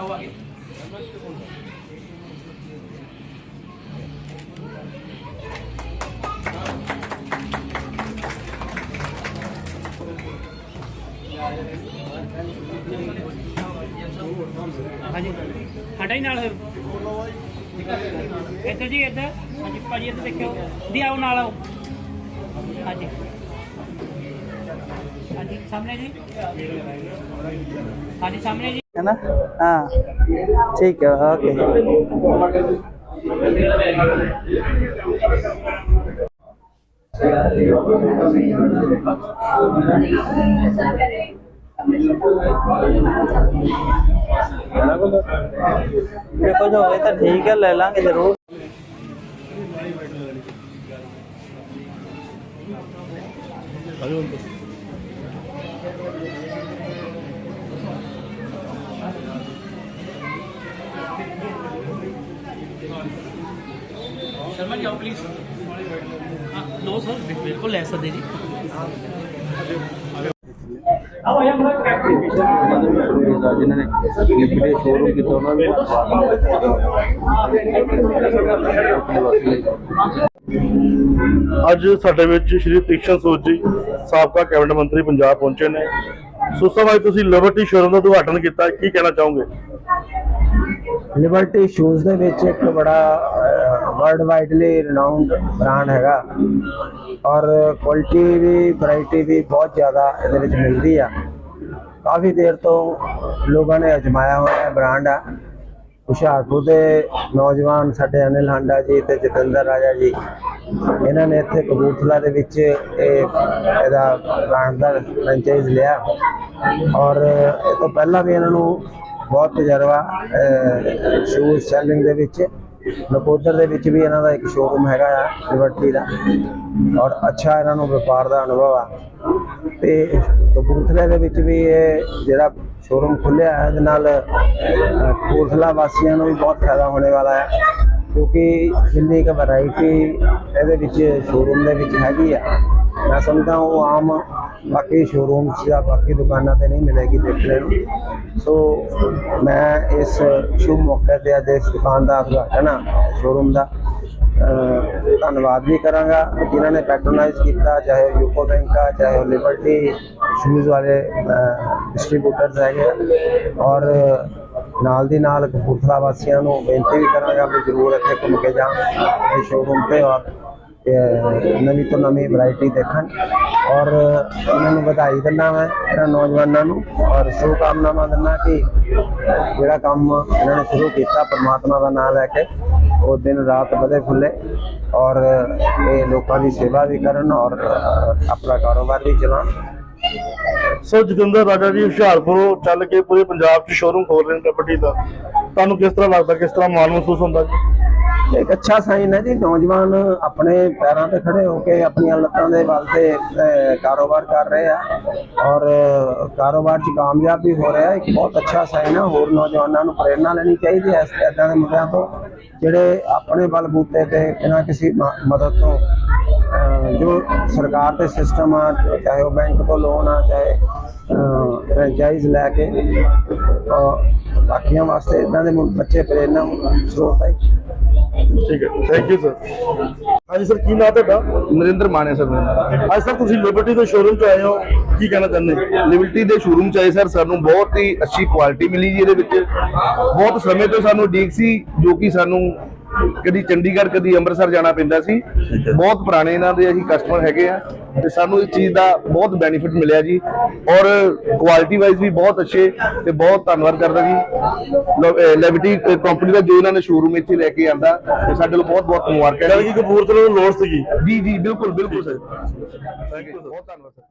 हटाओ आगे ਹਾਂਜੀ ਹਟਾ ਇੱਧਰ ਜੀ, ਇੱਧਰ। ਹਾਂਜੀ, ਭਾਜੀ, ਇੱਧਰ ਦੇਖਿਓ। ਦੀ ਆਓ, ਨਾਲ ਆਓ। ਹਾਂਜੀ। ਹਾਂਜੀ, ਸਾਹਮਣੇ ਜੀ। ਹਾਂਜੀ, ਸਾਹਮਣੇ ਜੀ। ਹੈਨਾ? ਹਾਂ। ਠੀਕ ਹੈ ਓਕੇ ਜੇ ਕੁਝ ਹੋਵੇ ਤਾਂ ਠੀਕ ਹੈ ਲੈ ਲਾਂਗੇ ਜ਼ਰੂਰ। ਅਰੇ ਸ਼ਰਮਾ ਜੀ ਆਓ ਪਲੀਜ਼ ਹਾਂ ਲੋ ਸਰ ਬਿਲਕੁਲ ਲੈ ਸਕਦੇ ਜੀ। ਜਿਨ੍ਹਾਂ ਨੇ ਲਿਬੜੇ ਸ਼ੋਰੂਮ ਕੀਤਾ ਉਹਨਾਂ ਨੂੰ ਅੱਜ ਸਾਡੇ ਵਿੱਚ ਸ਼੍ਰੀ ਤੀਕਸ਼ਣ ਸੂਦ ਜੀ ਸਾਬਕਾ ਕੈਬਨਿਟ ਮੰਤਰੀ ਪੰਜਾਬ ਪਹੁੰਚੇ ਨੇ। ਸੋ ਸਮਾਂ ਤੁਸੀਂ ਲਿਬਰਟੀ ਸ਼ੋਰੂਮ ਦਾ ਉਦਘਾਟਨ ਕੀਤਾ ਕੀ ਕਹਿਣਾ ਚਾਹੋਗੇ? ਲਿਬਰਟੀ ਸ਼ੂਜ਼ ਦੇ ਵਿੱਚ ਇੱਕ ਬੜਾ ਵਰਲਡ ਵਾਈਡਲੀ ਰਿਨਾਊਂਡ ਬ੍ਰਾਂਡ ਹੈਗਾ। ਔਰ ਕੁਆਲਿਟੀ ਵੀ ਵੈਰਾਈਟੀ ਵੀ ਬਹੁਤ ਜ਼ਿਆਦਾ ਇਹਦੇ ਵਿੱਚ ਮਿਲਦੀ ਆ। ਕਾਫੀ ਦੇਰ ਤੋਂ ਲੋਕਾਂ ਨੇ ਅਜਮਾਇਆ ਹੋਇਆ ਬ੍ਰਾਂਡ ਆ। ਹੁਸ਼ਿਆਰਪੁਰ ਦੇ ਨੌਜਵਾਨ ਸਾਡੇ ਅਨਿਲ ਹਾਂਡਾ ਜੀ ਤੇ ਜਤਿੰਦਰ ਰਾਜਾ ਜੀ, ਇਹਨਾਂ ਨੇ ਇੱਥੇ ਕਬੂਰਥਲਾ ਦੇ ਵਿੱਚ ਇਹ ਇਹਦਾ ਬ੍ਰਾਂਡ ਦਾ ਫਰੈਂਚਾਈਜ਼ ਲਿਆ। ਔਰ ਇਹ ਤੋਂ ਪਹਿਲਾਂ ਵੀ ਇਹਨਾਂ ਨੂੰ ਬਹੁਤ ਤਜਰਬਾ ਸ਼ੂਜ਼ ਸੈਲਿੰਗ ਦੇ ਵਿੱਚ ਨਕੋਦਰ ਦੇ ਵਿੱਚ ਵੀ ਇਹਨਾਂ ਦਾ ਇੱਕ ਸ਼ੋਰੂਮ ਹੈਗਾ ਆ ਲਿਬਰਟੀ ਦਾ। ਔਰ ਅੱਛਾ ਇਹਨਾਂ ਨੂੰ ਵਪਾਰ ਦਾ ਅਨੁਭਵ ਆ। ਤੇ ਕਪੂਰਥਲੇ ਦੇ ਵਿੱਚ ਵੀ ਇਹ ਜਿਹੜਾ ਸ਼ੋਰੂਮ ਖੁੱਲਿਆ ਹੈ, ਇਹਦੇ ਨਾਲ ਕਪੂਰਥਲਾ ਵਾਸੀਆਂ ਨੂੰ ਵੀ ਬਹੁਤ ਫਾਇਦਾ ਹੋਣੇ ਵਾਲਾ ਹੈ। ਕਿਉਂਕਿ ਜਿੰਨੀ ਕੁ ਵੈਰਾਈਟੀ ਇਹਦੇ ਵਿੱਚ ਸ਼ੋਰੂਮ ਦੇ ਵਿੱਚ ਹੈਗੀ ਆ, ਮੈਂ ਸਮਝਦਾ ਉਹ ਆਮ ਬਾਕੀ ਸ਼ੋਰੂਮਸ ਜਾਂ ਬਾਕੀ ਦੁਕਾਨਾਂ ਤੇ ਨਹੀਂ ਮਿਲੇਗੀ ਦੇਖਣੇ ਨੂੰ। ਸੋ ਮੈਂ ਇਸ ਸ਼ੁਭ ਮੌਕੇ ਤੇ ਅੱਜ ਇਸ ਦੁਕਾਨ ਦਾ ਉਦਘਾਟਨ ਆ ਸ਼ੋਰੂਮ ਦਾ। ਧੰਨਵਾਦ ਵੀ ਕਰਾਂਗਾ ਜਿਨ੍ਹਾਂ ਨੇ ਪੈਟਰਨਾਈਜ਼ ਕੀਤਾ, ਚਾਹੇ ਉਹ ਯੂਕੋ ਬੈਂਕ ਆ, ਚਾਹੇ ਉਹ ਲਿਬਰਟੀ ਸ਼ੂਜ਼ ਵਾਲੇ ਡਿਸਟ੍ਰੀਬਿਊਟਰਸ ਹੈਗੇ ਆ। ਔਰ ਨਾਲ ਦੀ ਨਾਲ ਕਪੂਰਥਲਾ ਵਾਸੀਆਂ ਨੂੰ ਬੇਨਤੀ ਵੀ ਕਰਾਂਗਾ ਵੀ ਜ਼ਰੂਰ ਇੱਥੇ ਘੁੰਮ ਕੇ ਜਾਣ ਇਹ ਸ਼ੋਰੂਮ ਤੇ ਔਰ ਨਵੀਂ ਤੋਂ ਨਵੀਂ ਵੈਰਾਈਟੀ ਦੇਖਣ। ਔਰ ਇਹਨਾਂ ਨੂੰ ਵਧਾਈ ਦਿੰਦਾ ਮੈਂ, ਇਹਨਾਂ ਨੌਜਵਾਨਾਂ ਨੂੰ, ਔਰ ਸ਼ੁਭਕਾਮਨਾਵਾਂ ਦਿੰਦਾ ਕਿ ਜਿਹੜਾ ਕੰਮ ਇਹਨਾਂ ਨੇ ਸ਼ੁਰੂ ਕੀਤਾ ਪਰਮਾਤਮਾ ਦਾ ਨਾਮ ਲੈ ਕੇ, ਉਹ ਦਿਨ ਰਾਤ ਵਧੇ ਫੁੱਲੇ, ਔਰ ਇਹ ਲੋਕਾਂ ਦੀ ਸੇਵਾ ਵੀ ਕਰਨ ਔਰ ਆਪਣਾ ਕਾਰੋਬਾਰ ਵੀ ਚਲਾਉਣ। ਸੋ ਜਤਿੰਦਰ ਰਾਜਾ ਜੀ, ਹੁਸ਼ਿਆਰਪੁਰ ਚੱਲ ਕੇ ਪੂਰੇ ਪੰਜਾਬ 'ਚ ਸ਼ੋਰੂਮ ਖੋਲ ਰਹੇ ਨੇ ਕਬੱਡੀ ਦਾ। ਤੁਹਾਨੂੰ ਕਿਸ ਤਰ੍ਹਾਂ ਲੱਗਦਾ, ਕਿਸ ਤਰ੍ਹਾਂ ਮਾਣ ਮਹਿਸੂਸ ਹੁੰਦਾ ਜੀ? ਇੱਕ ਅੱਛਾ ਸਾਈਨ ਹੈ ਜੀ ਨੌਜਵਾਨ ਆਪਣੇ ਪੈਰਾਂ ਤੇ ਖੜੇ ਹੋ ਕੇ ਆਪਣੀਆਂ ਲੱਤਾਂ ਦੇ ਬਲ ਤੇ ਕਾਰੋਬਾਰ ਕਰ ਰਹੇ ਆ। ਔਰ ਕਾਰੋਬਾਰ 'ਚ ਕਾਮਯਾਬ ਵੀ ਹੋ ਰਿਹਾ ਇੱਕ ਬਹੁਤ ਅੱਛਾ ਸਾਈਨ ਹੈ। ਹੋਰ ਨੌਜਵਾਨਾਂ ਨੂੰ ਪ੍ਰੇਰਣਾ ਲੈਣੀ ਚਾਹੀਦੀ ਹੈ ਇਸ ਇਦਾਂ ਦੇ ਮੁੱਦਿਆਂ ਤੋਂ ਜਿਹੜੇ ਆਪਣੇ ਬਲਬੂਤੇ ਤੇ ਬਿਨਾਂ ਕਿਸੇ ਮ- ਮਦਦ ਤੋਂ ਜੋ ਸਰਕਾਰ ਦੇ ਸਿਸਟਮ ਆ ਚਾਹੇ ਉਹ ਬੈਂਕ ਤੋਂ ਲੋਨ ਆ ਚਾਹੇ ਫਰੈਂਚਾਈਜ਼ ਲੈ ਕੇ ਅਹ, ਬਾਕੀਆਂ ਵਾਸਤੇ ਇਦਾਂ ਦੇ ਬੱਚੇ ਪ੍ਰੇਰਣਾ ਸਰੋਤ ਹੈ। ਠੀਕ ਹੈ। ਥੈਂਕ ਯੂ ਸਰ ਹਾਂਜੀ ਸਰ ਕੀ ਨਾਮ ਤੁਹਾਡਾ? ਨਰਿੰਦਰ ਮਾਨੇ ਸਰ ਮੇਰਾ ਅੱਜ ਸਰ ਤੁਸੀਂ ਲਿਬਰਟੀ ਦੇ ਸ਼ੋਰੂਮ 'ਚ ਆਏ ਹੋ। ਕੀ ਕਹਿਣਾ ਚਾਹੁੰਦੇ ਲਿਬਰਟੀ ਦੇ ਸ਼ੋਰੂਮ ਚ ਆਏ ਸਰ ਸਾਨੂੰ ਬਹੁਤ ਹੀ ਅੱਛੀ ਕੁਆਲਿਟੀ ਮਿਲੀ ਜੀ ਇਹਦੇ ਵਿੱਚ। ਬਹੁਤ ਸਮੇਂ ਤੋਂ ਸਾਨੂੰ ਉਡੀਕ ਸੀ ਜੋ ਕਿ ਸਾਨੂੰ ਕਦੀ ਚੰਡੀਗੜ੍ਹ ਕਦੀ ਅੰਮ੍ਰਿਤਸਰ ਜਾਣਾ ਪੈਂਦਾ ਸੀ। ਬਹੁਤ ਪੁਰਾਣੇ ਇਹਨਾਂ ਦੇ ਅਸੀਂ ਕਸਟਮਰ ਹੈਗੇ ਆ ਤੇ ਸਾਨੂੰ ਇਸ ਚੀਜ਼ ਦਾ ਬਹੁਤ ਬੈਨੀਫਿਟ ਮਿਲਿਆ ਜੀ। ਔਰ ਕੁਆਲਿਟੀ ਵਾਈਜ਼ ਵੀ ਬਹੁਤ ਅੱਛੇ ਤੇ ਬਹੁਤ ਧੰਨਵਾਦ ਕਰਦਾ ਜੀ। ਲੈਵਿਟੀ ਕੰਪਨੀ ਦਾ ਜੋ ਇਹਨਾਂ ਨੇ ਸ਼ੋਰੂਮ ਇੱਥੇ ਲੈ ਕੇ ਆਂਦਾ ਤੇ ਸਾਡੇ ਲਈ ਬਹੁਤ ਬਹੁਤ ਮੁਬਾਰਕਾਂ ਕਹਿੰਦੇ ਕਿ ਕਪੂਰਥਲੇ ਨੂੰ ਲੋੜ ਸੀਗੀ। ਜੀ ਜੀ ਬਿਲਕੁਲ ਬਿਲਕੁਲ ਸਰ। ਬਹੁਤ ਧੰਨਵਾਦ ਸਰ।